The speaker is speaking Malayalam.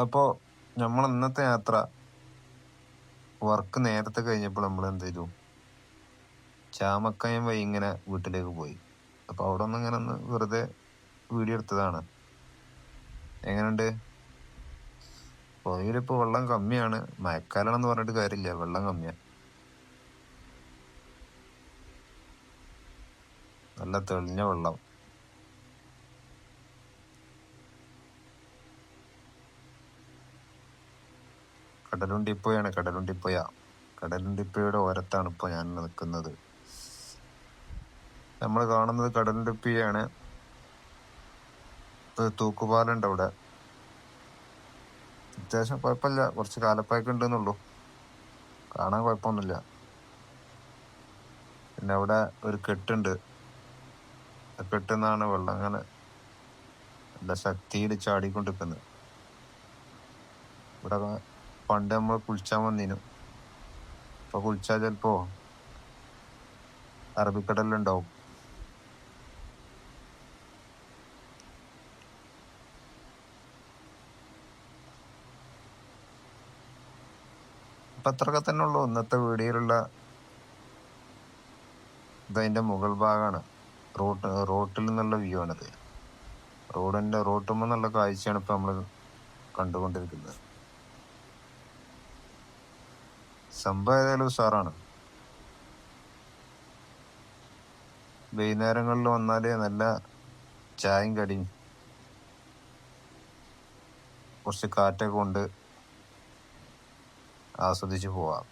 അപ്പോൾ നമ്മൾ ഇന്നത്തെ യാത്ര വർക്ക് നേരത്തെ കഴിഞ്ഞപ്പോൾ നമ്മൾ എന്ത് ചെയ്തു? ചാമക്കയം വഴി ഇങ്ങനെ വീട്ടിലേക്ക് പോയി. അപ്പോൾ അവിടെ ഒന്ന് ഇങ്ങനെ ഒന്ന് വെറുതെ വീഡിയോ എടുത്തതാണ്. എങ്ങനെയുണ്ട്? പുഴയിലിപ്പോൾ വെള്ളം കമ്മിയാണ്. മഴക്കാലമാണെന്ന് പറഞ്ഞിട്ട് കാര്യമില്ല. വെള്ളം കമ്മിയാണ് നല്ല തെളിഞ്ഞ വെള്ളം. കടലുണ്ടിപ്പോയാണ്. കടലുണ്ടി കടലുണ്ടിപ്പോയുടെ ഓരത്താണ് ഇപ്പോൾ ഞാൻ നിൽക്കുന്നത്. നമ്മൾ കാണുന്നത് കടലുണ്ടിപ്പയാണ്. ഒരു തൂക്കുപാലുണ്ട് അവിടെ. അത്യാവശ്യം കുഴപ്പമില്ല. കുറച്ച് കാലപ്പായൊക്കെ ഉണ്ടെന്നുള്ളൂ. കാണാൻ കുഴപ്പമൊന്നുമില്ല. പിന്നെ അവിടെ ഒരു കെട്ടുണ്ട്. കെട്ടുന്നാണ് വെള്ളം അങ്ങനെ നല്ല ശക്തിയിൽ ചാടിക്കൊണ്ടിരിക്കുന്നത്. ഇവിടെ പണ്ട് നമ്മൾ കുളിച്ചാൻ വന്നിനു. ഇപ്പൊ കുളിച്ചാൽ ചിലപ്പോ അറബിക്കടലുണ്ടാവും അപ്പൊ അത്രയൊക്കെ തന്നെ ഉള്ളൂ. ഇന്നത്തെ വീഡിയോയിലുള്ള ഇതതിന്റെ മുകൾ ഭാഗമാണ് റോട്ട് റോട്ടിൽ നിന്നുള്ള വ്യൂ ആണിത്. റോഡിന്റെ റോട്ടുമ്പോൾ നല്ല കാഴ്ചയാണ് ഇപ്പൊ നമ്മൾ കണ്ടുകൊണ്ടിരിക്കുന്നത്. സംഭവം ഏതായാലും ഉഷാറാണ്. വൈകുന്നേരങ്ങളിൽ വന്നാൽ നല്ല ചായയും കടിയും കുറച്ച് കാറ്റൊക്കെ കൊണ്ട് ആസ്വദിച്ച് പോവാം.